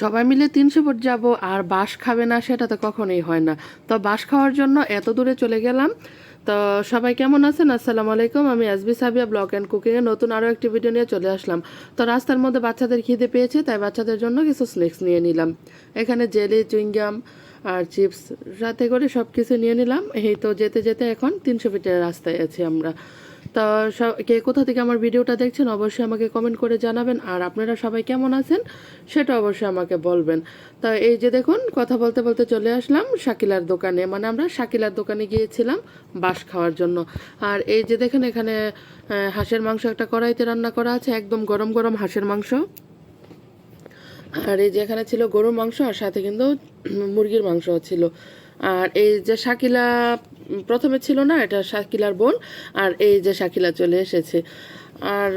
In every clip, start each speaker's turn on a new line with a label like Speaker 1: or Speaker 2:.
Speaker 1: সবাই মিলে তিনশো ফুট যাব, আর বাস খাবে না সেটা তো কখনোই হয় না। তো বাস খাওয়ার জন্য এত দূরে চলে গেলাম। তো সবাই কেমন আছেন? আসসালামু আলাইকুম, আমি এসবি সাবিয়া, ব্লগ অ্যান্ড কুকিংয়ে নতুন আরও একটি ভিডিও নিয়ে চলে আসলাম। তো রাস্তার মধ্যে বাচ্চাদের খিদে পেয়েছে, তাই বাচ্চাদের জন্য কিছু স্ন্যাক্স নিয়ে নিলাম। এখানে জেলি চুইংগাম আর চিপস সাথে করে সব কিছু নিয়ে নিলাম। এই তো যেতে যেতে এখন তিনশো ফিটের রাস্তায় আছি আমরা। তো কে কোথা থেকে আমার ভিডিওটা দেখছেন অবশ্যই আমাকে কমেন্ট করে জানাবেন। আর আপনারা সবাই কেমন আছেন সেটা অবশ্যই আমাকে বলবেন। তো এই যে দেখুন, কথা বলতে বলতে চলে আসলাম শাকিলার দোকানে। মানে আমরা শাকিলার দোকানে গিয়েছিলাম বাস খাওয়ার জন্য। আর এই যে দেখেন এখানে হাঁসের মাংস একটা কড়াইতে রান্না করা আছে, একদম গরম গরম হাঁসের মাংস। আর এই যে এখানে ছিল গরুর মাংস আর সাথে কিন্তু মুরগির মাংস ছিল। আর এই যে শাকিলা প্রথমে ছিল না, এটা শাকিলার বোন, আর এই যে শাকিলা চলে এসেছে। আর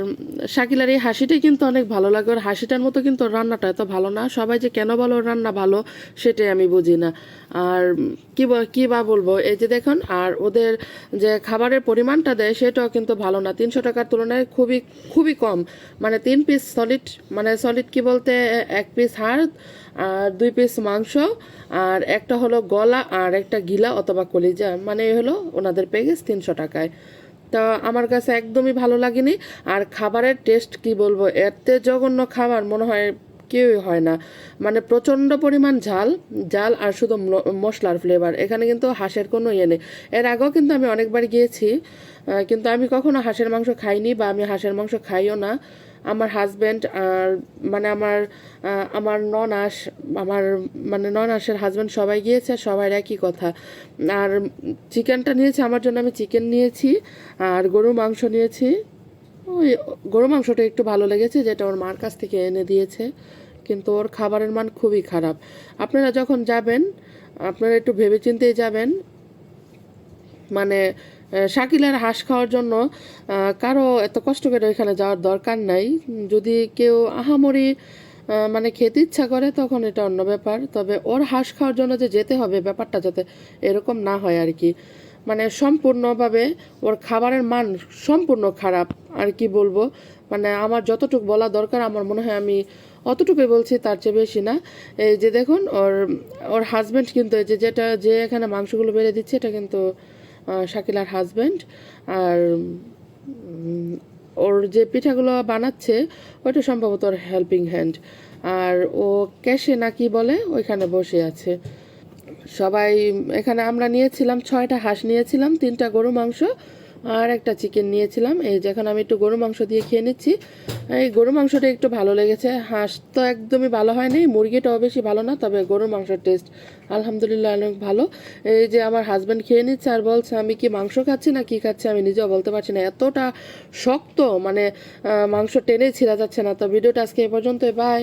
Speaker 1: শাকিলার এই হাসিটাই কিন্তু অনেক ভালো লাগে। ওর হাসিটার মতো কিন্তু রান্নাটা এত ভালো না। সবাই যে কেন বলো রান্না ভালো, সেটাই আমি বুঝি না। আর কি কি বা বলব? এই যে দেখুন, আর ওদের যে খাবারের পরিমাণটা দেয়, সেটাও কিন্তু ভালো না। তিনশো টাকার তুলনায় খুবই খুবই কম। মানে তিন পিস সলিড মানে সলিড কি বলতে, এক পিস হাড় আর দুই পিস মাংস আর একটা হলো গলা আর একটা গিলা অথবা কলিজা। মানে হলো ওনাদের প্যাকেজ তিনশো টাকায়। তা আমার কাছে একদমই ভালো লাগেনি। আর খাবারের টেস্ট কি বলব? এতে জঘন্য খাবার মনে হয় কেউই হয় না। মানে প্রচণ্ড পরিমাণ ঝাল ঝাল আর শুধু মশলার ফ্লেভার এখানে কিন্তু হাঁসের কোনো ইয়ে নেই। এর আগেও কিন্তু আমি অনেকবার গিয়েছি কিন্তু আমি কখনো হাঁসের মাংস খাইনি বা আমি হাঁসের মাংস খাইও না। আমার হাজব্যান্ড আর মানে আমার আমার ননাস, আমার মানে ননাসের হাজব্যান্ড সবাই গিয়েছে আর সবাই একই কথা। আর চিকেনটা নিয়েছি, আমার জন্য আমি চিকেন নিয়েছি, আর গরু মাংস নিয়েছি। ওই গরু মাংসটা একটু ভালো লেগেছে, যেটা ওর মার কাছ থেকে এনে দিয়েছে, কিন্তু ওর খাবারের মান খুবই খারাপ। আপনারা যখন যাবেন, আপনারা একটু ভেবেচিন্তেই যাবেন মানে শাকিলার হাঁস খাওয়ার জন্য কারও এত কষ্ট করে ওইখানে যাওয়ার দরকার নাই। যদি কেউ আহামরি মানে খেতে ইচ্ছা করে, তখন এটা অন্য ব্যাপার। তবে ওর হাঁস খাওয়ার জন্য যে যেতে হবে, ব্যাপারটা যাতে এরকম না হয় আর কি। মানে সম্পূর্ণভাবে ওর খাবারের মান সম্পূর্ণ খারাপ, আর কি বলব? মানে আমার যতটুকু বলা দরকার, আমার মনে হয় আমি অতটুকুই বলছি, তার চেয়ে বেশি না। এই যে দেখুন, ওর ওর হাজব্যান্ড কিন্তু এই যে যেটা, যে এখানে মাংসগুলো বেড়ে দিচ্ছে, এটা কিন্তু শাকিলার হাজব্যান্ড আর ওর যে পিঠাগুলো বানাচ্ছে ওইটা সম্ভবত ওর হেল্পিং হ্যান্ড আর ও ক্যাশে না কি বলে, ওইখানে বসে আছে। সবাই, এখানে আমরা নিয়েছিলাম ছয়টা হাঁস, নিয়েছিলাম তিনটা গরু, মাংস আর একটা চিকেন নিয়েছিলাম। এই যেখানে আমি একটু গরু মাংস দিয়ে খেয়ে নিচ্ছি। এই গরু মাংসটা একটু ভালো লেগেছে। হাঁস তো একদমই ভালো হয়নি মুরগিটাও বেশি ভালো না, তবে গরুর মাংসের টেস্ট আলহামদুলিল্লাহ অনেক ভালো। এই যে আমার হাজব্যান্ড খেয়ে নিচ্ছে আর বলছে, আমি কি মাংস খাচ্ছি না কি খাচ্ছি? আমি নিজেও বলতে পারছি না। এতটা শক্ত মানে মাংস টেনেই ছিঁড়া যাচ্ছে না। তো ভিডিওটা আজকে এ পর্যন্ত বাই